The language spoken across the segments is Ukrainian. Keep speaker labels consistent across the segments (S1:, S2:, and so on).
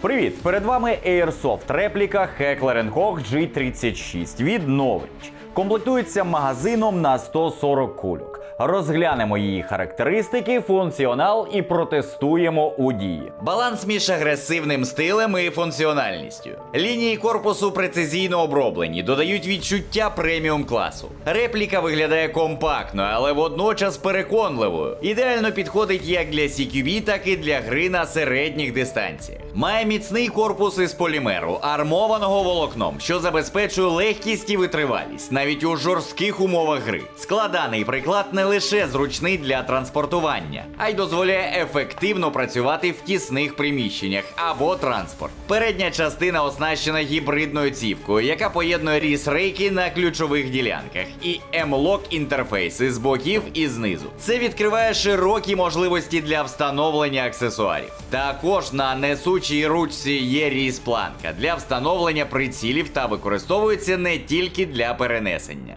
S1: Привіт! Перед вами Airsoft репліка Heckler Koch G36 від Novich. Комплектується магазином на 140 кульок. Розглянемо її характеристики, функціонал і протестуємо у дії.
S2: Баланс між агресивним стилем і функціональністю. Лінії корпусу прецизійно оброблені, додають відчуття преміум класу. Репліка виглядає компактно, але водночас переконливою. Ідеально підходить як для CQB, так і для гри на середніх дистанціях. Має міцний корпус із полімеру, армованого волокном, що забезпечує легкість і витривалість, навіть у жорстких умовах гри. Складаний приклад не лише зручний для транспортування, а й дозволяє ефективно працювати в тісних приміщеннях або транспорт. Передня частина оснащена гібридною цівкою, яка поєднує різ рейки на ключових ділянках, і M-Lock інтерфейси з боків і знизу. Це відкриває широкі можливості для встановлення аксесуарів. Також на несучій ручці є різ планка для встановлення прицілів та використовується не тільки для перенесення.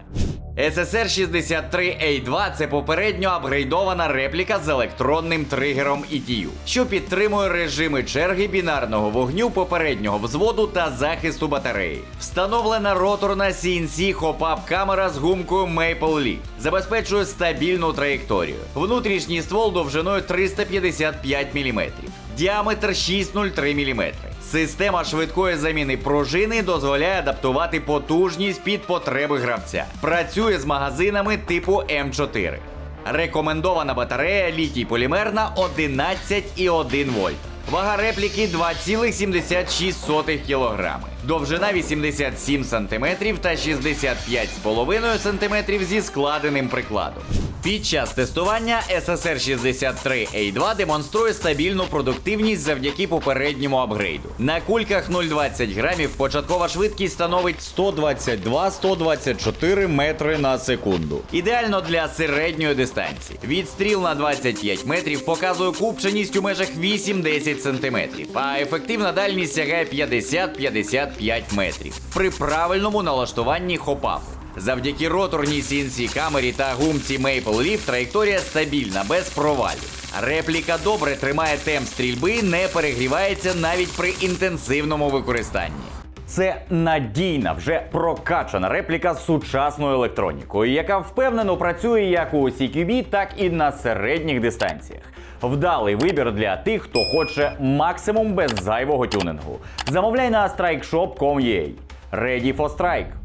S2: SSR 63A2 це попередньо апгрейдована репліка з електронним тригером ETU, що підтримує режими черги бінарного вогню попереднього взводу та захисту батареї. Встановлена роторна CNC хопап камера з гумкою Maple Leaf. Забезпечує стабільну траєкторію. Внутрішній ствол довжиною 355 мм. Діаметр 6,03 мм. Система швидкої заміни пружини дозволяє адаптувати потужність під потреби гравця. Працює з магазинами типу М4. Рекомендована батарея літій полімерна 11,1 вольт. Вага репліки 2,76 кг. Довжина 87 см та 65,5 см зі складеним прикладом. Під час тестування SSR 63A2 демонструє стабільну продуктивність завдяки попередньому апгрейду. На кульках 0,20 грамів початкова швидкість становить 122-124 метри на секунду. Ідеально для середньої дистанції. Відстріл на 25 метрів показує купченість у межах 8-10 см, а ефективна дальність сягає 50-55 метрів при правильному налаштуванні хопапу. Завдяки роторній CNC камері та гумці Maple Leaf траєкторія стабільна, без провалів. Репліка добре тримає темп стрільби, не перегрівається навіть при інтенсивному використанні.
S1: Це надійна, вже прокачана репліка з сучасною електронікою, яка впевнено працює як у CQB, так і на середніх дистанціях. Вдалий вибір для тих, хто хоче максимум без зайвого тюнингу. Замовляй на strikeshop.com.ua. Ready for strike!